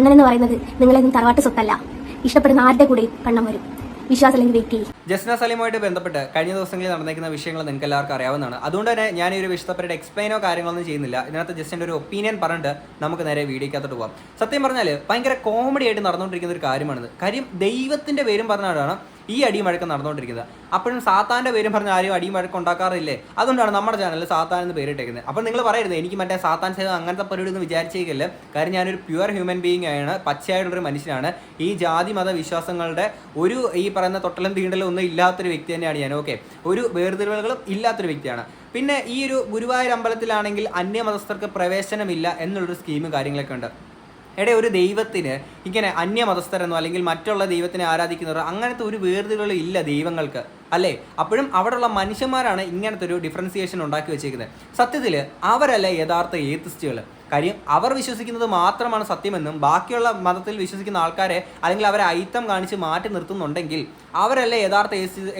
കണ്ണനെന്ന് പറയുന്നത് നിങ്ങളെന്നും തറവാട്ട് സ്വത്തല്ല. ഇഷ്ടപ്പെടുന്ന ആരുടെ കൂടെയും കണ്ണം വരും? വിശ്വാസം അല്ലെങ്കിൽ വെയിറ്റ് ചെയ്യും ജസ്ന സലീമുമായിട്ട് ബന്ധപ്പെട്ട് കഴിഞ്ഞ ദിവസങ്ങളിൽ നടന്നിരിക്കുന്ന വിഷയങ്ങൾ നിങ്ങൾക്ക് എല്ലാവർക്കും അറിയാവുന്നതാണ്. അതുകൊണ്ട് തന്നെ ഞാൻ ഈ ഒരു വിശദപ്പെട്ട് എക്സ്പ്ലെയിനോ കാര്യങ്ങളൊന്നും ചെയ്യുന്നില്ല. ഇതിനകത്ത് ജസ്റ്റ് എന്റെ ഒരു ഒപ്പീനിയൻ പറഞ്ഞിട്ട് നമുക്ക് നേരെ വീഡിയോക്കകത്തോട്ട് പോകാം സത്യം പറഞ്ഞാൽ ഭയങ്കര കോമഡി ആയിട്ട് നടന്നുകൊണ്ടിരിക്കുന്ന ഒരു കാര്യമാണിത്. കാര്യം ദൈവത്തിന്റെ പേരും പറഞ്ഞാണ് ഈ അടിയും വഴക്കം നടന്നുകൊണ്ടിരിക്കുന്നത്. അപ്പോഴും സാത്താന്റെ പേരും പറഞ്ഞ ആരും അടിയും വഴക്കം ഉണ്ടാക്കാറില്ലേ? അതുകൊണ്ടാണ് നമ്മുടെ ചാനലിൽ സാത്താൻ എന്ന് പേരിട്ടേക്കുന്നത്. അപ്പോൾ നിങ്ങൾ പറയരുത് എനിക്ക് മറ്റേ സാത്താൻ സേവ അങ്ങനത്തെ പരിപാടി ഒന്നും വിചാരിച്ചേക്കില്ല. കാര്യം ഞാനൊരു പ്യുവർ ഹ്യൂമൻ ബീയിങ് ആണ് പച്ചയായിട്ടുള്ളൊരു മനുഷ്യനാണ്. ഈ ജാതി മത വിശ്വാസങ്ങളുടെ ഒരു ഈ പറയുന്ന തൊട്ടലും തീണ്ടലും ഒന്നും ഇല്ലാത്തൊരു വ്യക്തി തന്നെയാണ് ഞാൻ ഓക്കെ ഒരു വേർതിരിവുകളും ഇല്ലാത്തൊരു വ്യക്തിയാണ്. പിന്നെ ഈ ഒരു ഗുരുവായൂർ അമ്പലത്തിലാണെങ്കിൽ അന്യമതസ്ഥർക്ക് പ്രവേശനമില്ല എന്നുള്ളൊരു സ്കീം കാര്യങ്ങളൊക്കെ ഉണ്ട്. എടെ ഒരു ദൈവത്തിന് ഇങ്ങനെ അന്യമതസ്ഥരെന്നോ അല്ലെങ്കിൽ മറ്റുള്ള ദൈവത്തിനെ ആരാധിക്കുന്നവർ അങ്ങനത്തെ ഒരു വേർതിരികളും ഇല്ല ദൈവങ്ങൾക്ക് അല്ലേ? അപ്പോഴും അവിടെയുള്ള മനുഷ്യന്മാരാണ് ഇങ്ങനത്തെ ഒരു ഡിഫറൻസിയേഷൻ ഉണ്ടാക്കി വെച്ചേക്കുന്നത് സത്യത്തിൽ അവരല്ല യഥാർത്ഥ ഏത്തിസ്റ്റുകൾ കാര്യം അവർ വിശ്വസിക്കുന്നത് മാത്രമാണ് സത്യമെന്നും ബാക്കിയുള്ള മതത്തിൽ വിശ്വസിക്കുന്ന ആൾക്കാരെ അല്ലെങ്കിൽ അവരെ ഐത്തം കാണിച്ച് മാറ്റി നിർത്തുന്നുണ്ടെങ്കിൽ അവരല്ലേ യഥാർത്ഥ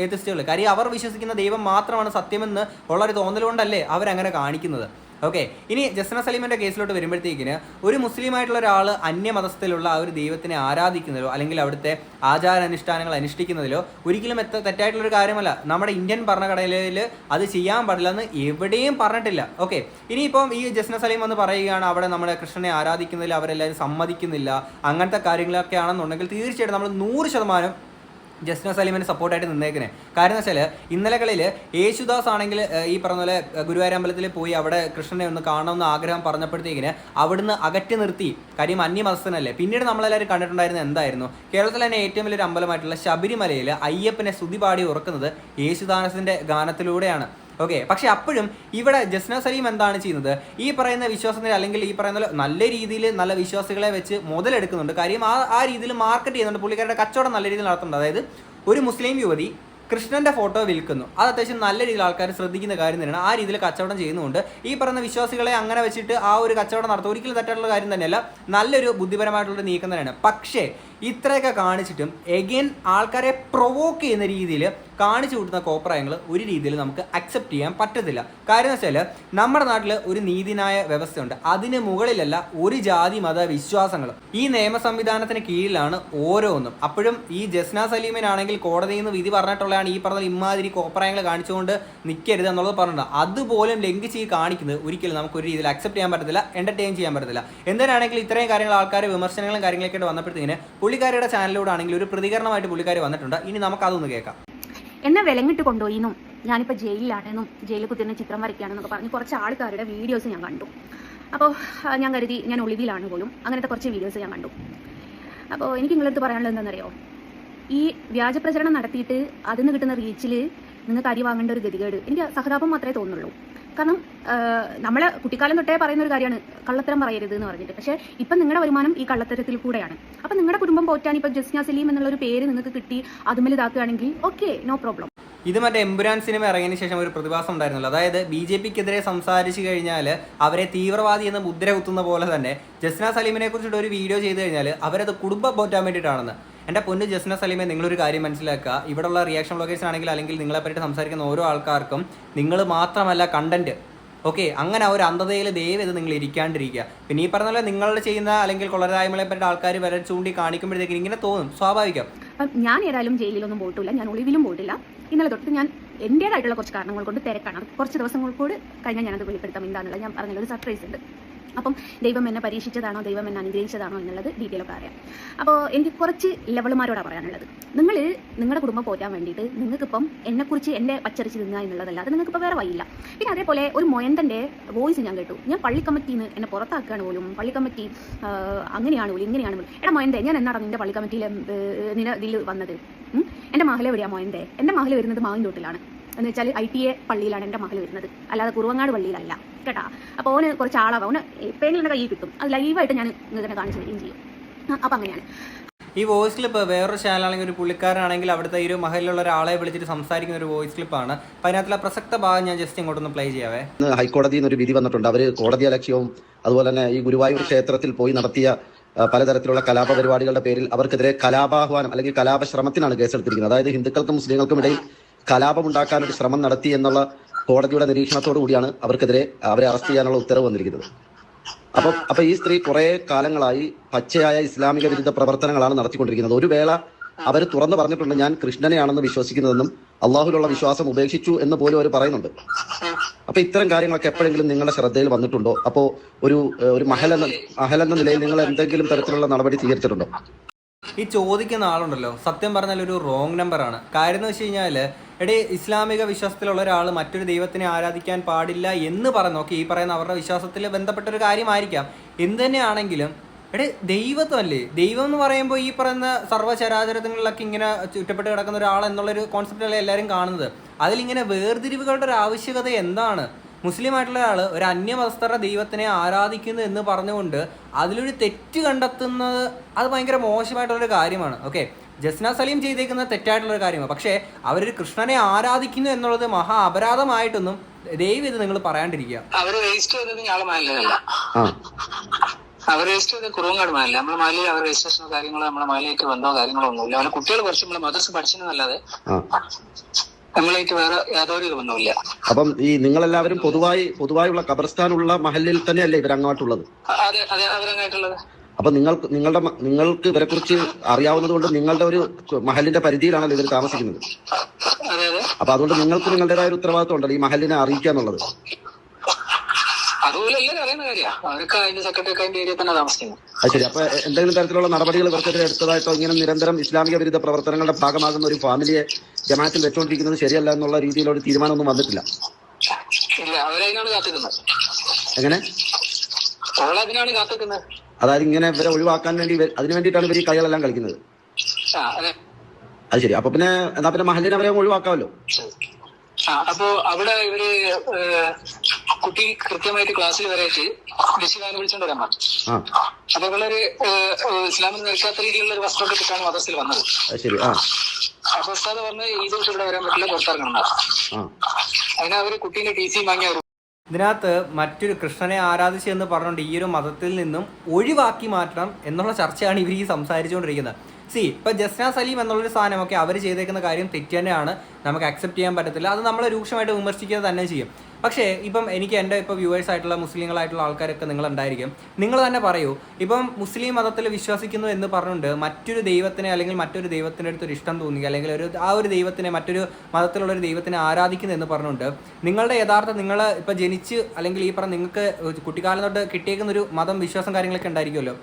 ഏത്തിസ്റ്റുകൾ കാര്യം അവർ വിശ്വസിക്കുന്ന ദൈവം മാത്രമാണ് സത്യമെന്ന് ഉള്ളൊരു തോന്നലുകൊണ്ടല്ലേ അവരങ്ങനെ കാണിക്കുന്നത്. ഓക്കെ ഇനി ജസ്ന സലീമിന്റെ കേസിലോട്ട് വരുമ്പോഴത്തേക്കിന് ഒരു മുസ്ലിം ആയിട്ടുള്ള ഒരാൾ അന്യമതസ്ഥയിലുള്ള ആ ഒരു ദൈവത്തിനെ ആരാധിക്കുന്നതിലോ അല്ലെങ്കിൽ അവിടുത്തെ ആചാരാനുഷ്ഠാനങ്ങൾ അനുഷ്ഠിക്കുന്നതിലോ ഒരിക്കലും എത്ര തെറ്റായിട്ടുള്ള ഒരു കാര്യമല്ല. നമ്മുടെ ഇന്ത്യൻ ഭരണഘടനയിൽ അത് ചെയ്യാൻ പാടില്ല എന്ന് എവിടെയും പറഞ്ഞിട്ടില്ല. ഓക്കെ ഇനിയിപ്പം ഈ ജസ്ന സലീം എന്ന് പറയുകയാണ് അവിടെ നമ്മുടെ കൃഷ്ണനെ ആരാധിക്കുന്നതിൽ അവരെല്ലാവരും സമ്മതിക്കുന്നില്ല. അങ്ങനത്തെ കാര്യങ്ങളൊക്കെ ആണെന്നുണ്ടെങ്കിൽ തീർച്ചയായിട്ടും നമ്മൾ നൂറ് ശതമാനം ജസ്ന സലീമിന് സപ്പോർട്ടായിട്ട് നിന്നേക്കുന്നത് കാരണം എന്ന് വെച്ചാൽ ഇന്നലകളിൽ യേശുദാസ് ആണെങ്കിൽ ഈ പറഞ്ഞ പോലെ ഗുരുവായൂർ അമ്പലത്തിൽ പോയി അവിടെ കൃഷ്ണനെ ഒന്ന് കാണണമെന്ന് ആഗ്രഹം പറഞ്ഞപ്പോഴത്തേക്കിന് അവിടുന്ന് അകറ്റി നിർത്തി. കാര്യം അന്യമതസ്ഥനല്ലേ പിന്നീട് നമ്മളെല്ലാവരും കണ്ടിട്ടുണ്ടായിരുന്നത് എന്തായിരുന്നു? കേരളത്തിലെ തന്നെ ഏറ്റവും വലിയൊരു അമ്പലമായിട്ടുള്ള ശബരിമലയിൽ അയ്യപ്പനെ സ്തുതി പാടി ഉറക്കുന്നത് യേശുദാസിന്റെ ഗാനത്തിലൂടെയാണ്. ഓക്കെ പക്ഷെ അപ്പോഴും ഇവിടെ ജസ്ന സലീം എന്താണ് ചെയ്യുന്നത്? ഈ പറയുന്ന വിശ്വാസത്തിൽ അല്ലെങ്കിൽ ഈ പറയുന്ന നല്ല രീതിയിൽ നല്ല വിശ്വാസികളെ വെച്ച് മുതലെടുക്കുന്നുണ്ട്. കാര്യം ആ ആ രീതിയിൽ മാർക്കറ്റ് ചെയ്യുന്നുണ്ട്. പുള്ളിക്കാരുടെ കച്ചവടം നല്ല രീതിയിൽ നടത്തുന്നുണ്ട്. അതായത് ഒരു മുസ്ലിം യുവതി കൃഷ്ണന്റെ ഫോട്ടോ വിൽക്കുന്നു. അത് അത്യാവശ്യം നല്ല രീതിയിൽ ആൾക്കാർ ശ്രദ്ധിക്കുന്ന കാര്യം തന്നെയാണ്. ആ രീതിയിൽ കച്ചവടം ചെയ്യുന്നുണ്ട്. ഈ പറയുന്ന വിശ്വാസികളെ അങ്ങനെ വെച്ചിട്ട് ആ ഒരു കച്ചവടം നടത്തുക ഒരിക്കലും തെറ്റായിട്ടുള്ള കാര്യം തന്നെയല്ല. നല്ലൊരു ബുദ്ധിപരമായിട്ടുള്ള നീക്കം തന്നെയാണ്. പക്ഷേ ഇത്രയൊക്കെ കാണിച്ചിട്ടും എഗെയിൻ ആൾക്കാരെ പ്രൊവോക്ക് ചെയ്യുന്ന രീതിയിൽ കാണിച്ചു കൂട്ടുന്ന കോപ്രായങ്ങൾ ഒരു രീതിയിൽ നമുക്ക് അക്സെപ്റ്റ് ചെയ്യാൻ പറ്റത്തില്ല. കാര്യം വെച്ചാൽ നമ്മുടെ നാട്ടിൽ ഒരു നീതിനായ വ്യവസ്ഥയുണ്ട്. അതിന് മുകളിലല്ല ഒരു ജാതി മത വിശ്വാസങ്ങളും. ഈ നിയമ സംവിധാനത്തിന് കീഴിലാണ് ഓരോന്നും. അപ്പോഴും ഈ ജസ്ന സലീമിനാണെങ്കിൽ കോടതിയിൽ നിന്ന് വിധി പറഞ്ഞിട്ടുള്ളതാണ് ഈ പറഞ്ഞ ഇമാതിരി കോപ്രായങ്ങൾ കാണിച്ചുകൊണ്ട് നിൽക്കരുത് എന്നുള്ളത് പറഞ്ഞിട്ടുണ്ട്. അതുപോലും ലംഘിച്ച് ഈ കാണിക്കുന്നത് ഒരിക്കലും നമുക്ക് ഒരു രീതിയിൽ അക്സെപ്റ്റ് ചെയ്യാൻ പറ്റത്തില്ല എന്റർടൈൻ ചെയ്യാൻ പറ്റത്തില്ല. എന്തിനാണെങ്കിൽ ഇത്രയും കാര്യങ്ങൾ ആൾക്കാർ വിമർശനങ്ങളും കാര്യങ്ങളൊക്കെ വന്നപ്പോഴത്തേക്കിന് പുള്ളിക്കാരിയുടെ ചാനലിലൂടെ ആണെങ്കിൽ ഒരു പ്രതികരണമായിട്ട് പുള്ളിക്കാരി വന്നിട്ടുണ്ട്. ഇനി നമുക്ക് അതൊന്ന് കേൾക്കാം. എന്നെ വിലങ്ങിട്ട് കൊണ്ടുപോയിന്നും. ഞാനിപ്പോൾ ജയിലിലാണെന്നും ജയിലിൽ കുത്തിരുന്ന ചിത്രം വരയ്ക്കുകയാണെന്നൊക്കെ പറഞ്ഞ് കുറച്ച് ആൾക്കാരുടെ വീഡിയോസ് ഞാൻ കണ്ടു. അപ്പോൾ ഞാൻ കരുതി ഞാൻ ഒളിവിലാണ് പോലും. അങ്ങനത്തെ കുറച്ച് വീഡിയോസ് ഞാൻ കണ്ടു. അപ്പോൾ എനിക്ക് നിങ്ങളടുത്ത് പറയാനുള്ളത് എന്താണെന്നറിയോ? ഈ വ്യാജ പ്രചരണം നടത്തിയിട്ട് അതിൽ നിന്ന് കിട്ടുന്ന റീച്ചിൽ നിങ്ങൾക്ക് അരി വാങ്ങേണ്ട ഒരു ഗതികേട്. എനിക്ക് സഹതാപം മാത്രമേ തോന്നുള്ളൂ. കാരണം നമ്മൾ കുട്ടിക്കാലം തൊട്ടേ പറയുന്ന ഒരു കാര്യമാണ്. കള്ളത്തരം പറയരുത് എന്ന് പറഞ്ഞിട്ട്. പക്ഷേ ഇപ്പം നിങ്ങളുടെ വരുമാനം ഈ കള്ളത്തരത്തിൽ കൂടെയാണ്. അപ്പം നിങ്ങളുടെ കുടുംബം പോറ്റാൻ ഇപ്പം ജസ്ന സലീം എന്നുള്ള ഒരു പേര് നിങ്ങൾക്ക് കിട്ടി അതുമിൽ ഇതാക്കുകയാണെങ്കിൽ ഓക്കെ നോ പ്രോബ്ലം. ഇത് മറ്റേ എമ്പുരാൻ സിനിമ ഇറങ്ങിയതിന് ശേഷം ഒരു പ്രതിഭാസം ഉണ്ടായിരുന്നല്ലോ. അതായത് ബി ജെ പിക്കെതിരെ സംസാരിച്ചു കഴിഞ്ഞാൽ അവരെ തീവ്രവാദി എന്ന് മുദ്ര കുത്തുന്ന പോലെ തന്നെ ജസ്ന സലീമിനെ കുറിച്ചിട്ട് ഒരു വീഡിയോ ചെയ്തു കഴിഞ്ഞാൽ അവരത് കുടുംബം പോറ്റാൻ വേണ്ടിയിട്ടാണെന്ന്. എന്റെ പൊന്ന് ജസ്ന സലീമെ നിങ്ങളൊരു കാര്യം മനസ്സിലാക്കുക. ഇവിടെയുള്ള റിയാക്ഷൻ ബ്ലോഗേഴ്സ് ആണെങ്കിൽ അല്ലെങ്കിൽ നിങ്ങളെ പറ്റി സംസാരിക്കുന്ന ഓരോ ആൾക്കാർക്കും നിങ്ങൾ മാത്രമല്ല കണ്ടന്റ് ഓക്കെ അങ്ങനെ ആ ഒരു അന്ധതയിൽ ദയവ് ഇത് നിങ്ങൾ ഇരിക്കാണ്ടിരിക്കുക. പിന്നെ ഈ പറഞ്ഞ പോലെ നിങ്ങൾ ചെയ്യുന്ന അല്ലെങ്കിൽ കൊള്ളരായ്മകളെ പറ്റി ആൾക്കാർ വരെ ചൂണ്ടി കാണിക്കുമ്പോഴത്തേക്കും ഇങ്ങനെ തോന്നും. സ്വാഭാവികം. ഞാൻ ഏതായാലും ജയിലിലൊന്നും പോയിട്ടില്ല. ഞാൻ ഒളിവിലും പോയിട്ടില്ല. ഇന്നലെ തൊട്ട് ഞാൻ എന്റേതായിട്ടുള്ള കുറച്ച് കാരണങ്ങൾ കൊണ്ട് തിരക്കാണ്. അത് കുറച്ച് ദിവസങ്ങൾ കൂടി കഴിഞ്ഞാൽ ഞാനത് വെളിപ്പെടുത്താം എന്താണെന്നുള്ളത് ഞാൻ പറഞ്ഞൊരു സർപ്രൈസ് ഉണ്ട്. അപ്പം ദൈവം എന്നെ പരീക്ഷിച്ചതാണോ ദൈവം എന്നെ അനുഗ്രഹിച്ചതാണോ എന്നുള്ളത് ഡീറ്റെയിൽ ഒക്കെ അറിയാം. അപ്പോൾ എനിക്ക് കുറച്ച് ലെവലുമാരോടാണ് പറയാനുള്ളത്. നിങ്ങൾ നിങ്ങളുടെ കുടുംബം പോറ്റാൻ വേണ്ടിയിട്ട് നിങ്ങൾക്കിപ്പം എന്നെക്കുറിച്ച് എന്റെ പച്ചരിച്ച് തിന്നുക എന്നുള്ളതല്ലാതെ നിങ്ങൾക്കിപ്പോൾ വേറെ വഴിയില്ല. പിന്നെ അതേപോലെ ഒരു മൊയന്തന്റെ വോയിസ് ഞാൻ കേട്ടു. ഞാൻ പള്ളി കമ്മിറ്റിയിൽ നിന്ന് എന്നെ പുറത്താക്കുകയാണ് പോലും. പള്ളി കമ്മിറ്റി അങ്ങനെയാണ് പോലും ഇങ്ങനെയാണ് പോലും. എടാ മൊയന്തെ ഞാൻ എന്നാണ് നിന്റെ പള്ളി കമ്മിറ്റിയിൽ നില ഇതിൽ വന്നത്? എന്റെ മഹല എവിടെയാണ് മൊയന്തെ? എന്റെ മഹല വരുന്നത് മാവിൻതോട്ടിലാണ് എന്ന് വെച്ചാൽ ഐ ടി എ പള്ളിയിലാണ് എന്റെ മകൾ വരുന്നത്. അല്ലാതെ കുറുവങ്ങാട് പള്ളിയിലല്ല. കേട്ടാ? അപ്പോൾ ഓന് കുറച്ച് ആളാവും. അവന് എപ്പോഴെങ്കിലും എന്റെ കയ്യിൽ കിട്ടും. അത് ലൈവായിട്ട് ഞാൻ നിങ്ങൾക്ക് കാണിച്ചു തരികയും ചെയ്യും. അപ്പം അങ്ങനെയാണ്. ഈ വോയിസ് ക്ലിപ്പ് വേറൊരു ചാനലാണെങ്കിൽ ഒരു പുള്ളിക്കാരനാണെങ്കിൽ അവിടുത്തെ ഈ ഒരു മഹലിലുള്ള ഒരാളെ വിളിച്ചിട്ട് സംസാരിക്കുന്ന ഒരു വോയിസ് ക്ലിപ്പാണ്. അപ്പം അതിനകത്തുള്ള പ്രസക്ത ഭാഗം ഞാൻ ജസ്റ്റ് ഇങ്ങോട്ടൊന്ന് പ്ലേ ചെയ്യാവേ. ഇന്ന് ഹൈക്കോടതിയിൽ നിന്നൊരു വിധി വന്നിട്ടുണ്ട്. അവർ കോടതി അലക്ഷ്യവും അതുപോലെ തന്നെ ഈ ഗുരുവായൂർ ക്ഷേത്രത്തിൽ പോയി നടത്തിയ പലതരത്തിലുള്ള കലാപ പരിപാടികളുടെ പേരിൽ അവർക്കെതിരെ കലാപാഹ്വാനം അല്ലെങ്കിൽ കലാപ ശ്രമത്തിനാണ് കേസെടുത്തിരിക്കുന്നത്. അതായത് ഹിന്ദുക്കൾക്കും മുസ്ലിങ്ങൾക്കും ഇടയിൽ കലാപം ഉണ്ടാക്കാൻ ഒരു ശ്രമം നടത്തി എന്നുള്ള കോടതിയുടെ നിരീക്ഷണത്തോടു കൂടിയാണ് അവർക്കെതിരെ അവരെ അറസ്റ്റ് ചെയ്യാനുള്ള ഉത്തരവ് വന്നിരിക്കുന്നത്. അപ്പം അപ്പൊ ഈ സ്ത്രീ കുറെ കാലങ്ങളായി പച്ചയായ ഇസ്ലാമിക വിരുദ്ധ പ്രവർത്തനങ്ങളാണ് നടത്തിക്കൊണ്ടിരിക്കുന്നത്. ഒരു വേള അവർ തുറന്നു പറഞ്ഞിട്ടുണ്ട് ഞാൻ കൃഷ്ണനെയാണെന്ന് വിശ്വസിക്കുന്നതെന്നും അള്ളാഹുലുള്ള വിശ്വാസം ഉപേക്ഷിച്ചു എന്ന് പോലും അവർ പറയുന്നുണ്ട്. അപ്പൊ ഇത്തരം കാര്യങ്ങളൊക്കെ എപ്പോഴെങ്കിലും നിങ്ങളുടെ ശ്രദ്ധയിൽ വന്നിട്ടുണ്ടോ? അപ്പോ ഒരു ഒരു മഹൽ എന്ന മഹൽ എന്ന നിലയിൽ നിങ്ങൾ എന്തെങ്കിലും തരത്തിലുള്ള നടപടി സ്വീകരിച്ചിട്ടുണ്ടോ? ഈ ചോദിക്കുന്ന ആളുണ്ടല്ലോ. സത്യം പറഞ്ഞാൽ ഒരു റോങ് ആണ്. കാര്യം എന്ന് വെച്ച് കഴിഞ്ഞാൽ എടേ ഇസ്ലാമിക വിശ്വാസത്തിലുള്ള ഒരാൾ മറ്റൊരു ദൈവത്തിനെ ആരാധിക്കാൻ പാടില്ല എന്ന് പറഞ്ഞു ഓക്കെ ഈ പറയുന്ന അവരുടെ വിശ്വാസത്തിൽ ബന്ധപ്പെട്ട ഒരു കാര്യമായിരിക്കാം. എന്ത് തന്നെയാണെങ്കിലും എടേ ദൈവത്വമല്ലേ? ദൈവം എന്ന് പറയുമ്പോൾ ഈ പറയുന്ന സർവചരാചരങ്ങളിലൊക്കെ ഇങ്ങനെ ചുറ്റപ്പെട്ട് കിടക്കുന്ന ഒരാൾ എന്നുള്ളൊരു കോൺസെപ്റ്റല്ലേ എല്ലാവരും കാണുന്നത്. അതിലിങ്ങനെ വേർതിരിവുകളുടെ ഒരു ആവശ്യകത എന്താണ്? മുസ്ലിം ആയിട്ടുള്ള ഒരാൾ ഒരു അന്യമതസ്ഥരുടെ ദൈവത്തിനെ ആരാധിക്കുന്നു എന്ന് പറഞ്ഞുകൊണ്ട് അതിലൊരു തെറ്റ് കണ്ടെത്തുന്നത് അത് ഭയങ്കര മോശമായിട്ടുള്ളൊരു കാര്യമാണ്. ഓക്കെ? ജസ്ന സലീം ചെയ്തേക്കുന്നത് തെറ്റായിട്ടുള്ളൊരു കാര്യമാണ്. പക്ഷേ അവർ കൃഷ്ണനെ ആരാധിക്കുന്നു എന്നുള്ളത് മഹാ അപരാധമായിട്ടൊന്നും ദൈവം ഇത് നിങ്ങൾ പറയാണ്ടിരിക്കുക. അവർ രജിസ്റ്റർ ചെയ്തത് ഞങ്ങളെ മാലിലല്ല ആ. അവർ രജിസ്റ്റർ ചെയ്ത് കുറുവങ്കാട് മാലി നമ്മളെ മാലിയിൽ അവർ രജിസ്ട്രേഷനോ കാര്യങ്ങളോ നമ്മളെ മാലിയൊക്കെ ബന്ധമോ കാര്യങ്ങളോ ഒന്നുമില്ല. അവരെ കുട്ടികൾ കുറച്ച് നമ്മളെ മദർസ് പഠിച്ചെന്നല്ലാതെ നമ്മളേക്ക് വേറെ യാതൊരു ബന്ധവുമില്ല. അപ്പം ഈ നിങ്ങളെല്ലാവരും പൊതുവായി പൊതുവായുള്ള ഖബർസ്ഥാനുള്ള മഹലിൽ തന്നെയല്ലേ ഇവർ അങ്ങോട്ടുള്ളത് അ- അതെ അതെ അവരങ്ങായിട്ടുള്ളത്. അപ്പൊ നിങ്ങൾക്ക് നിങ്ങളുടെ നിങ്ങൾക്ക് ഇവരെ കുറിച്ച് അറിയാവുന്നത് കൊണ്ട് നിങ്ങളുടെ ഒരു മഹലിന്റെ പരിധിയിലാണല്ലോ ഇവർ താമസിക്കുന്നത്. അപ്പൊ അതുകൊണ്ട് നിങ്ങൾക്ക് നിങ്ങളുടേതായ ഒരു ഉത്തരവാദിത്വം ഉണ്ടല്ലോ ഈ മഹലിനെ അറിയിക്കുക എന്നുള്ളത്. അത് ശരി. അപ്പൊ എന്തെങ്കിലും തരത്തിലുള്ള നടപടികൾ ഇവർക്കെതിരെ എടുത്തതായിട്ടോ ഇങ്ങനെ നിരന്തരം ഇസ്ലാമിക വിരുദ്ധ പ്രവർത്തനങ്ങളുടെ ഭാഗമാകുന്ന ഒരു ഫാമിലിയെ ജമാഅത്തിൽ വെച്ചുകൊണ്ടിരിക്കുന്നത് ശരിയല്ല എന്നുള്ള രീതിയിലുള്ള ഒരു തീരുമാനമൊന്നും വന്നിട്ടില്ല. എങ്ങനെ? അവളതിനാണ് കാത്തിക്കുന്നത് അതായത് ഇങ്ങനെ ഇവരെ ഒഴിവാക്കാൻ വേണ്ടി അതിനു വേണ്ടിയിട്ടാണ് ഇവർ ഈ കളികളെല്ലാം കളിക്കുന്നത്. അതെ. ശരി. അപ്പൊ പിന്നെ എന്നാ പിന്നെ മഹലിനെ അവരെ ഒഴിവാക്കാമല്ലോ? അപ്പോ അവിടെ ഇവർ കുട്ടി കൃത്യമായിട്ട് ക്ലാസ്സിൽ വരായിട്ട് ബിസിലാനെ വിളിച്ചോണ്ട് വരാൻ പറഞ്ഞു. അപ്പൊ ഇവളൊരു ഇസ്ലാമിന് നിൽക്കാത്ത രീതിയിലുള്ള ഒരു വസ്ത്രം കിട്ടാണ് മദ്രസിൽ വന്നത്. അപ്പൊ ഉസ്താദ് പറഞ്ഞ് ഈ ദിവസം ഇവിടെ വരാൻ പറ്റില്ല പുറത്തിറങ്ങണം. അതിന് അവർ കുട്ടീന്റെ ടി സി വാങ്ങി അവർ ഇതിനകത്ത് മറ്റൊരു കൃഷ്ണനെ ആരാധിച്ചു എന്ന് പറഞ്ഞുകൊണ്ട് ഈ ഒരു മതത്തിൽ നിന്നും ഒഴിവാക്കി മാറ്റണം എന്നുള്ള ചർച്ചയാണ് ഇവർ ഈ സംസാരിച്ചുകൊണ്ടിരിക്കുന്നത്. സി ഇപ്പൊ ജസ്ന സലീം എന്നുള്ളൊരു സാധനമൊക്കെ അവർ ചെയ്തേക്കുന്ന കാര്യം തെറ്റ് തന്നെയാണ്. നമുക്ക് അക്സെപ്റ്റ് ചെയ്യാൻ പറ്റത്തില്ല. അത് നമ്മൾ രൂക്ഷമായിട്ട് വിമർശിക്കുക തന്നെ ചെയ്യും. പക്ഷേ ഇപ്പം എനിക്ക് എന്റെ ഇപ്പോൾ വ്യൂവേഴ്സ് ആയിട്ടുള്ള മുസ്ലിങ്ങളായിട്ടുള്ള ആൾക്കാരൊക്കെ നിങ്ങളുണ്ടായിരിക്കും. നിങ്ങൾ തന്നെ പറയൂ ഇപ്പം മുസ്ലിം മതത്തിൽ വിശ്വസിക്കുന്നു എന്ന് പറഞ്ഞുകൊണ്ട് മറ്റൊരു ദൈവത്തിനെ അല്ലെങ്കിൽ മറ്റൊരു ദൈവത്തിന്റെ അടുത്ത് ഒരു ഇഷ്ടം തോന്നുക അല്ലെങ്കിൽ ഒരു ആ ഒരു ദൈവത്തിനെ മറ്റൊരു മതത്തിലുള്ള ഒരു ദൈവത്തിനെ ആരാധിക്കുന്നു എന്ന് പറഞ്ഞുകൊണ്ട് നിങ്ങളുടെ യഥാർത്ഥ നിങ്ങൾ ഇപ്പം ജനിച്ച് അല്ലെങ്കിൽ ഈ പറഞ്ഞ നിങ്ങൾക്ക് കുട്ടിക്കാലം തൊട്ട് കിട്ടിയേക്കുന്ന ഒരു മതം വിശ്വാസം കാര്യങ്ങളൊക്കെ ഉണ്ടായിരിക്കുമല്ലോ.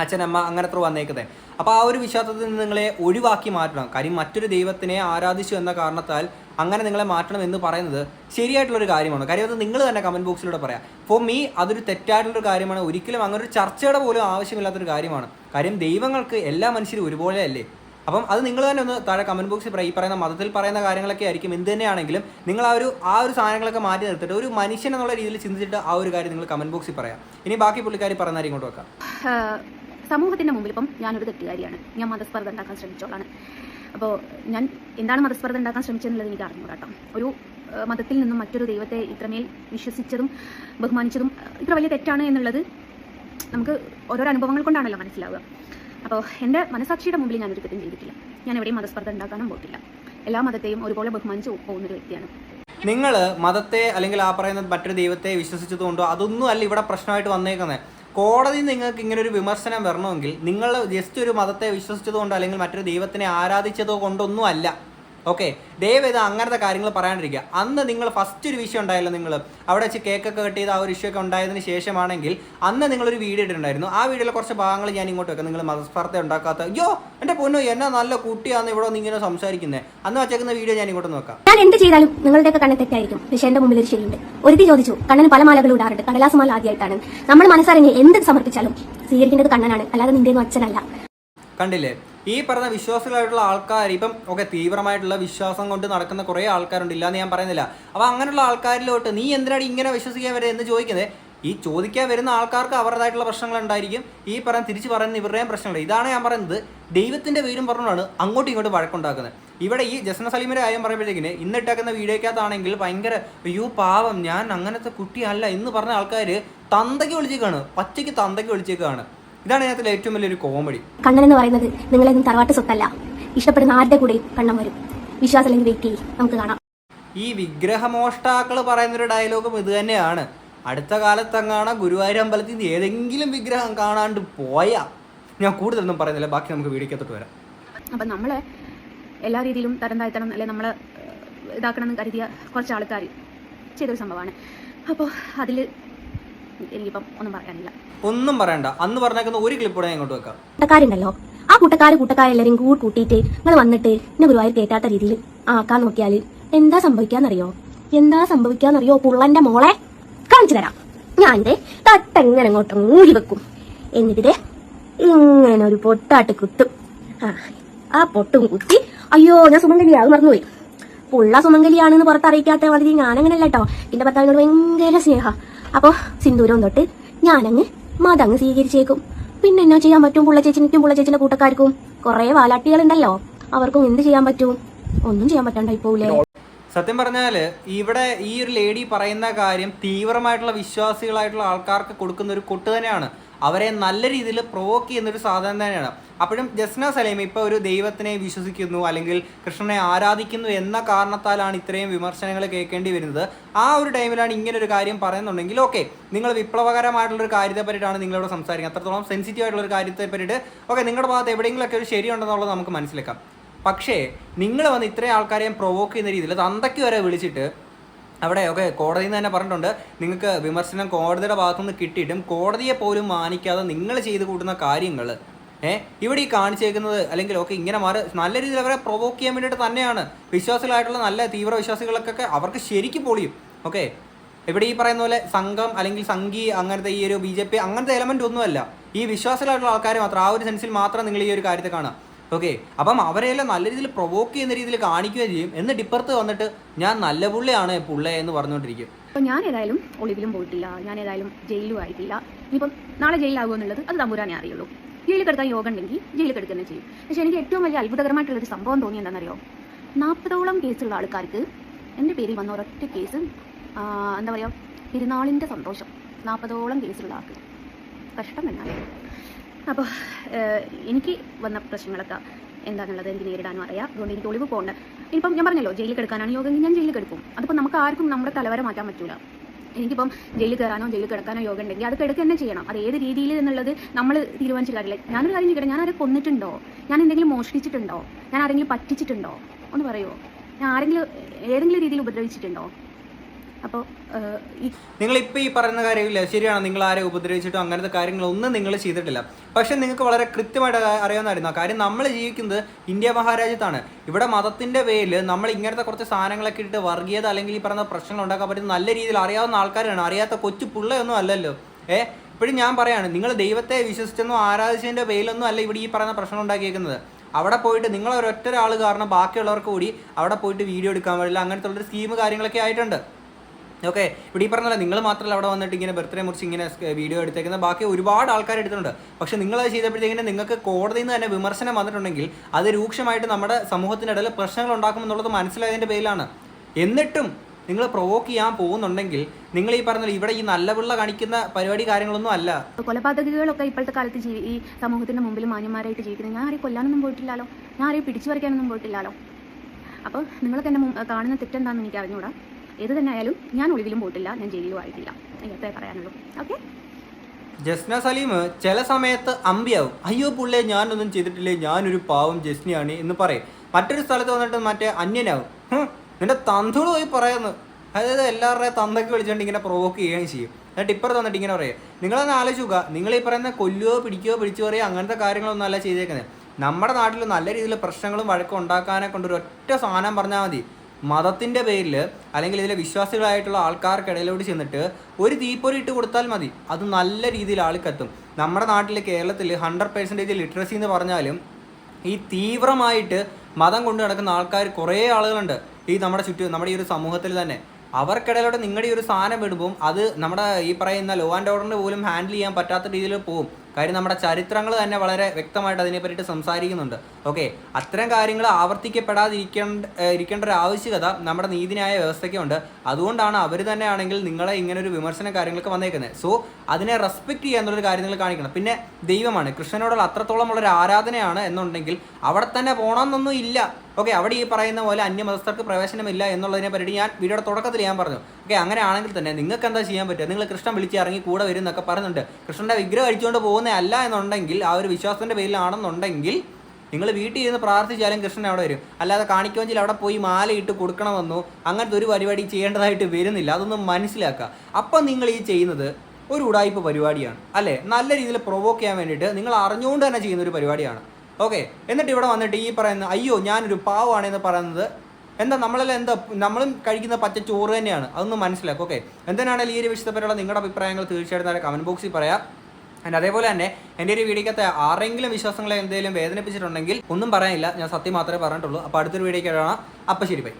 അച്ഛനമ്മ അങ്ങനത്ര വന്നേക്കുന്നത് അപ്പോൾ ആ ഒരു വിശ്വാസത്തിൽ നിന്ന് നിങ്ങളെ ഒഴിവാക്കി മാറ്റണം. കാര്യം മറ്റൊരു ദൈവത്തിനെ ആരാധിച്ചു എന്ന കാരണത്താൽ അങ്ങനെ നിങ്ങളെ മാറ്റണം എന്ന് പറയുന്നത് ശരിയായിട്ടുള്ളൊരു കാര്യമാണ്. കാര്യം അത് നിങ്ങൾ തന്നെ കമന്റ് ബോക്സിലൂടെ പറയാം. ഫോർ മീ അതൊരു തെറ്റായിട്ടുള്ളൊരു കാര്യമാണ്. ഒരിക്കലും അങ്ങനെ ഒരു ചർച്ചയുടെ പോലും ആവശ്യമില്ലാത്തൊരു കാര്യമാണ്. കാര്യം ദൈവങ്ങൾക്ക് എല്ലാ മനുഷ്യരും ഒരുപോലെ അല്ലേ അപ്പം അത് നിങ്ങൾ തന്നെ ഒന്ന് താഴെ കമന്റ് ബോക്സിൽ പറയാം ഈ പറയുന്ന മതത്തിൽ പറയുന്ന കാര്യങ്ങളൊക്കെ ആയിരിക്കും. എന്ത് തന്നെയാണെങ്കിലും നിങ്ങൾ ആ ഒരു ആ ഒരു സാധനങ്ങളൊക്കെ മാറ്റി നിർത്തിയിട്ട് ഒരു മനുഷ്യൻ എന്നുള്ള രീതിയിൽ ചിന്തിച്ചിട്ട് ആ ഒരു കാര്യം നിങ്ങൾ കമന്റ് ബോക്സിൽ പറയാം. ഇനി ബാക്കി പുള്ളിക്കാരി പറയുന്ന ഇങ്ങോട്ട് വെക്കാം. ആഹ് സമൂഹത്തിന്റെ മുമ്പിൽ ഇപ്പം ഞാനൊരു തെറ്റുകാരിയാണ്. ഞാൻ മതസ്പർദ്ധ ഉണ്ടാക്കാൻ ശ്രമിച്ചോളാണ്. അപ്പോൾ ഞാൻ എന്താണ് മതസ്പർദ്ധ ഉണ്ടാക്കാൻ ശ്രമിച്ചതെന്നുള്ളത് എനിക്ക് അറിഞ്ഞൂടാ ഒരു മതത്തിൽ നിന്നും മറ്റൊരു ദൈവത്തെ ഇത്രമേൽ വിശ്വസിച്ചതും ബഹുമാനിച്ചതും ഇത്ര വലിയ തെറ്റാണ് എന്നുള്ളത് നമുക്ക് ഓരോരോ അനുഭവങ്ങൾ കൊണ്ടാണല്ലോ മനസ്സിലാവുക. അപ്പോൾ എന്റെ മനസാക്ഷിയുടെ മുമ്പിൽ ഞാനൊരു തെറ്റും ചെയ്തിട്ടില്ല. ഞാൻ എവിടെയും മതസ്പർദ്ധ ഉണ്ടാക്കാനും പോയിട്ടില്ല എല്ലാ മതത്തെയും ഒരുപോലെ ബഹുമാനിച്ച് പോകുന്നൊരു വ്യക്തിയാണ്. നിങ്ങൾ മതത്തെ അല്ലെങ്കിൽ ആ പറയുന്ന മറ്റൊരു ദൈവത്തെ വിശ്വസിച്ചതുകൊണ്ടോ അതൊന്നും അല്ല ഇവിടെ പ്രശ്നമായിട്ട് വന്നേക്കുന്നത് കോടതി നിങ്ങൾക്ക് ഇങ്ങനെ ഒരു വിമർശനം വരണമെങ്കിൽ നിങ്ങൾ ജസ്റ്റ് ഒരു മതത്തെ വിശ്വസിച്ചതുകൊണ്ടോ അല്ലെങ്കിൽ മറ്റൊരു ദൈവത്തിനെ ആരാധിച്ചതോ കൊണ്ടൊന്നും അല്ല. ഓക്കെ ദയവ് ഇത് അങ്ങനത്തെ കാര്യങ്ങൾ പറയാണ്ടിരിക്കുക. അന്ന് നിങ്ങൾ ഫസ്റ്റ് ഒരു വിഷയം ഉണ്ടായല്ലോ നിങ്ങൾ അവിടെ വെച്ച് കേക്കൊക്കെ കട്ട് ചെയ്ത് ആ ഒരു ഇഷ്യൂ ഒക്കെ ഉണ്ടായതിന് ശേഷമാണെങ്കിൽ അന്ന് നിങ്ങളൊരു വീഡിയോ ഇട്ടിട്ടുണ്ടായിരുന്നു. ആ വീഡിയോയിലെ കുറച്ച് ഭാഗങ്ങൾ ഞാൻ ഇങ്ങോട്ട് വെക്കാം. നിങ്ങൾ മതസ്പർദ്ധ ഉണ്ടാക്കാത്ത അയ്യോ എന്റെ പൊന്നു എന്നാ നല്ല കുട്ടിയാന്ന് ഇവിടെ ഒന്ന് ഇങ്ങനെ സംസാരിക്കുന്നത് അന്ന് വച്ചേക്കുന്ന വീഡിയോ ഞാൻ ഇങ്ങോട്ട് നോക്കാം. ഞാൻ എന്ത് ചെയ്താലും നിങ്ങളുടെയൊക്കെ കണ്ണ് തെറ്റായിരിക്കും. പക്ഷേ എന്റെ മുമ്പിൽ ഒരു ശരിയുണ്ട്. ഒരുത്തി ചോദിച്ചു കണ്ണന് പല മാലകൾ ഇടാറുണ്ട്. കടലാസ് മാല ആദ്യമായിട്ടാണ് നമ്മൾ മനസ്സറിഞ്ഞ് എന്ത് സമർപ്പിച്ചാലും സ്വീകരിക്കേണ്ടത് കണ്ണനാണ്. അല്ലാതെ നിന്റെ അച്ഛനല്ല. കണ്ടില്ലേ? ഈ പറഞ്ഞ വിശ്വാസികളായിട്ടുള്ള ആൾക്കാർ ഇപ്പം ഒക്കെ തീവ്രമായിട്ടുള്ള വിശ്വാസം കൊണ്ട് നടക്കുന്ന കുറേ ആൾക്കാരുണ്ട് ഇല്ലാന്ന് ഞാൻ പറയുന്നില്ല. അപ്പോൾ അങ്ങനെയുള്ള ആൾക്കാരിലോട്ട് നീ എന്തിനാണ് ഇങ്ങനെ വിശ്വസിക്കാൻ വരെ എന്ന് ചോദിക്കുന്നത്? ഈ ചോദിക്കാൻ വരുന്ന ആൾക്കാർക്ക് അവരുടേതായിട്ടുള്ള പ്രശ്നങ്ങൾ ഉണ്ടായിരിക്കും. ഈ പറയാൻ തിരിച്ചു പറയുന്ന ഇവരുടെയും പ്രശ്നങ്ങൾ. ഇതാണ് ഞാൻ പറയുന്നത് ദൈവത്തിന്റെ പേരും പറഞ്ഞുകൊണ്ടാണ് അങ്ങോട്ടും ഇങ്ങോട്ടും വഴക്കുണ്ടാക്കുന്നത്. ഇവിടെ ഈ ജസ്ന സലീമിന്റെ കാര്യം പറയുമ്പോഴത്തേക്കിന് ഇന്നിട്ടാക്കുന്ന വീഡിയോക്കകത്താണെങ്കിൽ ഭയങ്കര അയ്യോ പാവം ഞാൻ അങ്ങനത്തെ കുട്ടിയല്ല എന്ന് പറഞ്ഞ ആൾക്കാർ തന്തയ്ക്ക് വിളിച്ചേക്കാണ്. പച്ചയ്ക്ക് തന്തയ്ക്ക് വിളിച്ചേക്കാണ്. ഇതാണ് ഇതിനകത്തിലെ ഏറ്റവും വലിയൊരു കോമഡി കണ്ണൻ എന്ന് പറയുന്നത് നിങ്ങളെന്നും തറവാട്ട് സ്വത്തല്ല. ഇഷ്ടപ്പെടുന്ന ആരുടെ കൂടെയും കണ്ണം വരും. വിശ്വാസം അല്ലെങ്കിൽ വെയിറ്റ് ചെയ്യും. നമുക്ക് കാണാം. ഈ വിഗ്രഹമോഷ്ടാക്കൾ പറയുന്നൊരു ഡയലോഗും ഇത് തന്നെയാണ്. അടുത്ത കാലത്തെങ്ങാണ് ഗുരുവായൂർ അമ്പലത്തിൽ നിന്ന് ഏതെങ്കിലും വിഗ്രഹം കാണാണ്ട് പോയാ ഞാൻ കൂടുതലൊന്നും പറയുന്നില്ല. ബാക്കി നമുക്ക് വീടിക്കത്തോട്ട് വരാം. അപ്പം നമ്മൾ എല്ലാ രീതിയിലും തരം താഴ്ത്തണം അല്ലെ നമ്മൾ ഇതാക്കണം എന്ന് കരുതിയ കുറച്ച് ആൾക്കാർ ചെയ്തൊരു സംഭവമാണ്. അപ്പോൾ അതിൽ എനിക്കിപ്പം ഒന്നും പറയാനില്ല. ഒന്നും പറയണ്ട. അന്ന് പറഞ്ഞേക്കുന്ന ഒരു ക്ലിപ്പ് കൂടെ ഞാൻ ഇങ്ങോട്ട് വെക്കാം. കൂട്ടക്കാരുണ്ടല്ലോ. ആ കൂട്ടക്കാര് കൂട്ടക്കാരെല്ലാരും കൂടി കൂട്ടിയിട്ട് നിങ്ങൾ വന്നിട്ട് എന്നെ ഗുരുവായൂർ കേറ്റാത്ത രീതിയിൽ ആക്കാൻ നോക്കിയാൽ എന്താ സംഭവിക്കാന്നറിയോ? എന്താ സംഭവിക്കാന്നറിയോ പുള്ളന്റെ മോളെ? കാണിച്ചു തരാം. ഞാൻ ദേ തട്ടെങ്ങനെ അങ്ങോട്ട് മൂടി വെക്കും. എന്നിട്ട് ദേ ഇങ്ങനെ ഒരു പൊട്ടാട്ട് കുത്തും. ആ ആ പൊട്ടും കുത്തി അയ്യോ ഞാൻ സുമംഗലിയാ അത് മറന്നുപോയി. പുള്ള സുമംഗലിയാണെന്ന് പുറത്തറിയിക്കാത്ത മാതിരി അങ്ങനെ കേട്ടോ എന്റെ ഭർത്താവിനോട് ഭയങ്കര സ്നേഹ. അപ്പൊ സിന്ദൂരം തൊട്ട് ഞാനങ്ങ് മതങ്ങ് സ്വീകരിച്ചേക്കും. പിന്നെ എന്നാ ചെയ്യാൻ പറ്റും പുള്ള ചേച്ചിനും പുള്ള ചേച്ചിന്റെ കൂട്ടക്കാർക്കും? കൊറേ വാലാട്ടികളുണ്ടല്ലോ. അവർക്കും എന്ത് ചെയ്യാൻ പറ്റും? ഒന്നും ചെയ്യാൻ പറ്റണ്ടായി പോവില്ലേ സത്യം പറഞ്ഞാൽ ഇവിടെ ഈ ഒരു ലേഡി പറയുന്ന കാര്യം തീവ്രമായിട്ടുള്ള വിശ്വാസികളായിട്ടുള്ള ആൾക്കാർക്ക് കൊടുക്കുന്ന ഒരു കൊട്ട് തന്നെയാണ്. അവരെ നല്ല രീതിയിൽ പ്രൊവോക്ക് ചെയ്യുന്ന ഒരു സാധനം തന്നെയാണ്. അപ്പോഴും ജസ്ന സലീം ഇപ്പോൾ ഒരു ദൈവത്തിനെ വിശ്വസിക്കുന്നു അല്ലെങ്കിൽ കൃഷ്ണനെ ആരാധിക്കുന്നു എന്ന കാരണത്താലാണ് ഇത്രയും വിമർശനങ്ങൾ കേൾക്കേണ്ടി വരുന്നത്. ആ ഒരു ടൈമിലാണ് ഇങ്ങനെ ഒരു കാര്യം പറയുന്നുണ്ടെങ്കിൽ ഓക്കെ നിങ്ങൾ വിപ്ലവകരമായിട്ടുള്ള ഒരു കാര്യത്തെ പറ്റിയിട്ടാണ് നിങ്ങളോട് സംസാരിക്കുന്നത്. അത്രത്തോളം സെൻസിറ്റീവ് ആയിട്ടുള്ള ഒരു കാര്യത്തെ പറ്റിയിട്ട് ഓക്കെ നിങ്ങളുടെ ഭാഗത്ത് എവിടെയെങ്കിലുമൊക്കെ ഒരു ശരിയുണ്ടെന്നുള്ളത് നമുക്ക് മനസ്സിലാക്കാം. പക്ഷേ നിങ്ങൾ വന്ന് ഇത്രയും ആൾക്കാരെയും പ്രൊവോക്ക് ചെയ്യുന്ന രീതിയിൽ തന്തയ്ക്ക് വരെ വിളിച്ചിട്ട് അവിടെ ഒക്കെ കോടതിയിൽ നിന്ന് തന്നെ പറഞ്ഞിട്ടുണ്ട് നിങ്ങൾക്ക് വിമർശനം കോടതിയുടെ ഭാഗത്തുനിന്ന് കിട്ടിയിട്ടും കോടതിയെ പോലും മാനിക്കാതെ നിങ്ങൾ ചെയ്ത് കൂട്ടുന്ന കാര്യങ്ങൾ ഏഹ് ഇവിടെ ഈ കാണിച്ചേക്കുന്നത് അല്ലെങ്കിൽ ഒക്കെ ഇങ്ങനെ മാറി നല്ല രീതിയിൽ അവരെ പ്രൊവോക്ക് ചെയ്യാൻ വേണ്ടിയിട്ട് തന്നെയാണ്. വിശ്വാസികളായിട്ടുള്ള നല്ല തീവ്ര വിശ്വാസികൾക്കൊക്കെ അവർക്ക് ശരിക്കും പൊളിയും ഓക്കെ? ഇവിടെ ഈ പറയുന്ന പോലെ സംഘം അല്ലെങ്കിൽ സംഘി അങ്ങനത്തെ ഈ ഒരു ബി ജെ പി അങ്ങനത്തെ എലമെന്റ് ഒന്നുമല്ല. ഈ വിശ്വാസികളായിട്ടുള്ള ആൾക്കാർ മാത്രം ആ ഒരു സെൻസിൽ മാത്രം നിങ്ങൾ ഈ ഒരു കാര്യത്തെ കാണാം ഓക്കെ അപ്പം അവരെയെല്ലാം നല്ല രീതിയിൽ പ്രൊവോക്ക് ചെയ്യുന്ന രീതിയിൽ കാണിക്കുകയും ചെയ്യും. എന്നിട്ട് ഇപ്പുറത്ത് വന്നിട്ട് ഞാൻ നല്ല പുള്ളിയാണ് പുള്ളേ എന്ന് പറഞ്ഞുകൊണ്ടിരിക്കും. അപ്പോൾ ഞാൻ ഏതായാലും ഒളിവിലും പോയിട്ടില്ല. ഞാൻ ഏതായാലും ജയിലും ആയിട്ടില്ല. ഇനിയിപ്പം നാളെ ജയിലാകുമോ എന്നുള്ളത് അത് തമ്പുരാനെ അറിയുള്ളൂ. ജയിലിൽ കിടക്കാൻ യോഗം ഉണ്ടെങ്കിൽ ജയിലിൽ കിടക്കുന്നത് ചെയ്യും. പക്ഷേ എനിക്ക് ഏറ്റവും വലിയ അത്ഭുതകരമായിട്ടുള്ള ഒരു സംഭവം തോന്നി എന്താണെന്നറിയോ? നാൽപ്പതോളം കേസുള്ള ആൾക്കാർക്ക് എന്റെ പേരിൽ വന്ന ഒരൊറ്റ കേസ് എന്താ പറയുക പെരുന്നാളിന്റെ സന്തോഷം. നാൽപ്പതോളം കേസുള്ള ആൾക്ക്. കഷ്ടം എന്നാലേ അപ്പോൾ എനിക്ക് വന്ന പ്രശ്നങ്ങളൊക്കെ എന്താണെന്നുള്ളത് എനിക്ക് നേരിടാനും അറിയാം. അതുകൊണ്ട് എനിക്ക് ഒളിവ് പോകണ്ട. ഇനിയിപ്പം ഞാൻ പറഞ്ഞല്ലോ ജയിലിൽ കിടക്കാനാണ് യോഗം ഞാൻ ജയിലിൽ കിടക്കും. അതിപ്പോൾ നമുക്ക് ആർക്കും നമ്മുടെ തലവരെ മാറ്റാൻ പറ്റൂല. എനിക്കിപ്പം ജയിലിൽ കയറാനോ ജയിലിൽ കിടക്കാനോ യോഗ ഉണ്ടെങ്കിൽ അത് കിടക്കുക തന്നെ ചെയ്യണം. അത് ഏത് രീതിയിൽ എന്നുള്ളത് നമ്മൾ തീരുമാനിച്ചു കാര്യമില്ല. ഞാനൊരു കാര്യം ചെയ്യട്ടെ ഞാൻ ആരെ കൊന്നിട്ടുണ്ടോ? ഞാൻ എന്തെങ്കിലും മോഷ്ടിച്ചിട്ടുണ്ടോ? ഞാൻ ആരെങ്കിലും പറ്റിച്ചിട്ടുണ്ടോ? ഒന്ന് പറയുമോ ഞാൻ ആരെങ്കിലും ഏതെങ്കിലും രീതിയിൽ ഉപദ്രവിച്ചിട്ടുണ്ടോ? അപ്പോൾ ഇപ്പൊ ഈ പറയുന്ന കാര്യമില്ല. ശരിയാണ് നിങ്ങൾ ആരെ ഉപദ്രവിച്ചിട്ടോ അങ്ങനത്തെ കാര്യങ്ങളൊന്നും നിങ്ങൾ ചെയ്തിട്ടില്ല. പക്ഷെ നിങ്ങൾക്ക് വളരെ കൃത്യമായിട്ട് അറിയാവുന്നതായിരുന്നു. കാര്യം നമ്മൾ ജീവിക്കുന്നത് ഇന്ത്യ മഹാരാജ്യത്താണ്. ഇവിടെ മതത്തിന്റെ പേരിൽ നമ്മൾ ഇങ്ങനത്തെ കുറച്ച് സാധനങ്ങളൊക്കെ ഇട്ട് വർഗീയത അല്ലെങ്കിൽ ഈ പറയുന്ന പ്രശ്നങ്ങൾ ഉണ്ടാക്കാൻ പറ്റുന്ന നല്ല രീതിയിൽ അറിയാവുന്ന ആൾക്കാരാണ്. അറിയാത്ത കൊച്ചു പിള്ളയൊന്നും അല്ലല്ലോ. ഏ? ഇപ്പോഴും ഞാൻ പറയാണ് നിങ്ങൾ ദൈവത്തെ വിശ്വസിച്ചെന്നോ ആരാധിച്ചതിന്റെ പേരിലൊന്നും അല്ല ഇവിടെ ഈ പറയുന്ന പ്രശ്നം ഉണ്ടാക്കിയേക്കുന്നത്. അവിടെ പോയിട്ട് നിങ്ങൾ ഒരൊറ്റ ഒരാൾ കാരണം ബാക്കിയുള്ളവർക്ക് കൂടി അവിടെ പോയിട്ട് വീഡിയോ എടുക്കാൻ പാടില്ല. അങ്ങനത്തെ ഉള്ളൊരു സ്കീം കാര്യങ്ങളൊക്കെ ആയിട്ടുണ്ട്. ഓക്കെ ഇവിടെ ഈ പറഞ്ഞല്ലോ നിങ്ങൾ മാത്രമല്ല അവിടെ വന്നിട്ട് ഇങ്ങനെ ബർത്ത്ഡേ മുറിച്ച് ഇങ്ങനെ വീഡിയോ എടുത്തേക്കുന്ന ബാക്കി ഒരുപാട് ആൾക്കാർ എടുത്തിട്ടുണ്ട്. പക്ഷേ നിങ്ങൾ അത് ചെയ്തപ്പോഴത്തേക്കിന് നിങ്ങൾക്ക് കോടതിയിൽ നിന്ന് തന്നെ വിമർശനം വന്നിട്ടുണ്ടെങ്കിൽ അത് രൂക്ഷമായിട്ട് നമ്മുടെ സമൂഹത്തിന്റെ ഇടയിൽ പ്രശ്നങ്ങൾ ഉണ്ടാക്കുമെന്നുള്ളത് മനസ്സിലായതിന്റെ പേരിലാണ്. എന്നിട്ടും നിങ്ങൾ പ്രൊവോക്ക് ചെയ്യാൻ പോകുന്നുണ്ടെങ്കിൽ നിങ്ങൾ ഈ പറഞ്ഞ ഇവിടെ ഈ നല്ല പിള്ള കാണിക്കുന്ന പരിപാടി കാര്യങ്ങളൊന്നും അല്ല. കൊലപാതകികളൊക്കെ ഇപ്പോഴത്തെ കാലത്ത് ഈ സമൂഹത്തിന്റെ മുമ്പിൽ മാന്യന്മാരായിട്ട് ജീവിക്കുന്നത് ഞാൻ ആരെയും കൊല്ലാനൊന്നും പോയിട്ടില്ലല്ലോ ഞാൻ ആരെയും പിടിച്ചു പറിക്കാനൊന്നും പോയിട്ടില്ലല്ലോ അപ്പോൾ നിങ്ങൾക്ക് എന്നെ കാണുന്ന തെറ്റെന്താണെന്ന് എനിക്ക് അറിഞ്ഞൂടാ ഏത് തന്നെ ആയാലും ഞാൻ ഒളിവിലും പോയിട്ടില്ല ഞാൻ ജയിലിലും ആയിട്ടില്ല. എനിക്കത്രേ പറയാനുള്ളൂ. ഓക്കെ ജസ്ന സലീം ചില സമയത്ത് അമ്പിയാവും. അയ്യോ പുള്ളേ ഞാനൊന്നും ചെയ്തിട്ടില്ലേ? ഞാനൊരു പാവം ജസ്നിയാണ് എന്ന് പറയും. മറ്റൊരു സ്ഥലത്ത് വന്നിട്ട് മറ്റേ അന്യനാവും. നിന്റെ തന്തോട് പോയി പറയുന്നു. അതായത് എല്ലാവരുടെയും തന്തയ്ക്ക് വിളിച്ചുകൊണ്ട് ഇങ്ങനെ പ്രൊവോക്ക് ചെയ്യുകയും ചെയ്യും. എന്നിട്ട് ഇപ്പുറത്ത് വന്നിട്ട് ഇങ്ങനെ പറയും. നിങ്ങളൊന്ന് ആലോചിക്കുക നിങ്ങൾ ഈ പറയുന്ന കൊല്ലുകയോ പിടിക്കുകയോ പിടിച്ചു പറയുക അങ്ങനത്തെ കാര്യങ്ങളൊന്നും അല്ല ചെയ്തേക്കുന്നത് നമ്മുടെ നാട്ടിൽ നല്ല രീതിയിൽ പ്രശ്നങ്ങളും വഴക്കും ഉണ്ടാക്കാനെ കൊണ്ട് ഒരു ഒറ്റ സാധനം പറഞ്ഞാൽ മതി. മതത്തിന്റെ പേരിൽ അല്ലെങ്കിൽ ഇതിലെ വിശ്വാസികളായിട്ടുള്ള ആൾക്കാർക്കിടയിലോട്ട് ചെന്നിട്ട് ഒരു തീപ്പൊരി ഇട്ട് കൊടുത്താൽ മതി. അത് നല്ല രീതിയിൽ ആൾക്കെത്തും നമ്മുടെ നാട്ടിൽ കേരളത്തിൽ ഹൺഡ്രഡ് പെർസെന്റേജ് ലിറ്ററസി എന്ന് പറഞ്ഞാലും ഈ തീവ്രമായിട്ട് മതം കൊണ്ട് നടക്കുന്ന ആൾക്കാർ കുറേ ആളുകളുണ്ട്. ഈ നമ്മുടെ ചുറ്റും നമ്മുടെ ഈ ഒരു സമൂഹത്തിൽ തന്നെ. അവർക്കിടയിലൂടെ നിങ്ങളുടെ ഈ ഒരു സാധനം വിടുമ്പോൾ അത് നമ്മുടെ ഈ പറയുന്ന ലോ ആൻഡ് ഓർഡറിന് പോലും ഹാൻഡിൽ ചെയ്യാൻ പറ്റാത്ത രീതിയിൽ പോകും കാര്യം നമ്മുടെ ചരിത്രങ്ങൾ തന്നെ വളരെ വ്യക്തമായിട്ട് അതിനെ പറ്റിയിട്ട് സംസാരിക്കുന്നുണ്ട്. ഓക്കെ അത്തരം കാര്യങ്ങൾ ആവർത്തിക്കപ്പെടാതിരിക്കേണ്ട ഇരിക്കേണ്ട ഒരു ആവശ്യകത നമ്മുടെ നീതിന്യായ വ്യവസ്ഥയ്ക്കുണ്ട്. അതുകൊണ്ടാണ് അവർ തന്നെയാണെങ്കിൽ നിങ്ങളെ ഇങ്ങനെ ഒരു വിമർശന കാര്യങ്ങൾക്ക് വന്നേക്കുന്നത് സോ അതിനെ റെസ്പെക്ട് ചെയ്യാന്നുള്ളൊരു എന്നുള്ളൊരു കാര്യങ്ങൾ കാണിക്കണം. പിന്നെ ദൈവമാണ്. കൃഷ്ണനോടുള്ള അത്രത്തോളം ഉള്ള ഒരു ആരാധനയാണ് എന്നുണ്ടെങ്കിൽ അവിടെ തന്നെ പോകണമെന്നൊന്നും ഇല്ല. ഓക്കെ അവിടെ ഈ പറയുന്ന പോലെ അന്യമതസ്ഥർക്ക് പ്രവേശനമില്ല എന്നുള്ളതിനെ പറ്റി ഞാൻ വീഡിയോയുടെ തുടക്കത്തിൽ ഞാൻ പറഞ്ഞു. ഓക്കെ അങ്ങനെ ആണെങ്കിൽ തന്നെ നിങ്ങൾക്ക് എന്താ ചെയ്യാൻ പറ്റുക? നിങ്ങൾ കൃഷ്ണൻ വിളിച്ച് ഇറങ്ങി കൂടെ വരും എന്നൊക്കെ പറയുന്നുണ്ട് കൃഷ്ണന്റെ വിഗ്രഹം അടിച്ചുകൊണ്ട് പോകുന്നതല്ല എന്നുണ്ടെങ്കിൽ ആ ഒരു വിശ്വാസത്തിന്റെ പേരിലാണെന്നുണ്ടെങ്കിൽ നിങ്ങൾ വീട്ടിൽ ഇരുന്ന് പ്രാർത്ഥിച്ചാലും കൃഷ്ണൻ അവിടെ വരും. അല്ലാതെ കാണിക്കുമെങ്കിൽ അവിടെ പോയി മാലയിട്ട് കൊടുക്കണമെന്നോ അങ്ങനത്തെ ഒരു പരിപാടി ചെയ്യേണ്ടതായിട്ട് വരുന്നില്ല. അതൊന്നും മനസ്സിലാക്കുക. അപ്പം നിങ്ങൾ ഈ ചെയ്യുന്നത് ഒരു ഉടായ്പ പരിപാടിയാണ്. അല്ലേ? നല്ല രീതിയിൽ പ്രൊവോക്ക് ചെയ്യാൻ വേണ്ടിയിട്ട് നിങ്ങൾ അറിഞ്ഞുകൊണ്ട് തന്നെ ചെയ്യുന്ന ഒരു പരിപാടിയാണ്. ഓക്കെ എന്നിട്ട് ഇവിടെ വന്നിട്ട് ഈ പറയുന്ന അയ്യോ ഞാനൊരു പാവമാണെന്ന് പറയുന്നത് എന്താ നമ്മളെല്ലാം എന്താ നമ്മളും കഴിക്കുന്ന പച്ച ചോറ് തന്നെയാണ്. അതൊന്നും മനസ്സിലാക്കും ഓക്കെ എന്തിനാണെങ്കിലും ഈ ഒരു വിഷയത്തെപ്പറ്റിയുള്ള നിങ്ങളുടെ അഭിപ്രായങ്ങൾ തീർച്ചയായിട്ടും താഴെ കമന്റ് ബോക്സിൽ പറയാം. ആൻഡ് അതേപോലെ തന്നെ എന്റെ ഒരു വീഡിയോക്കകത്ത് ആരെങ്കിലും വിശ്വാസങ്ങളെ എന്തെങ്കിലും വേദനിപ്പിച്ചിട്ടുണ്ടെങ്കിൽ ഒന്നും പറയാനില്ല. ഞാൻ സത്യം മാത്രമേ പറഞ്ഞിട്ടുള്ളൂ. അപ്പോൾ അടുത്തൊരു വീഡിയോയ്ക്ക് കാണാം. അപ്പോൾ ശരി ബൈ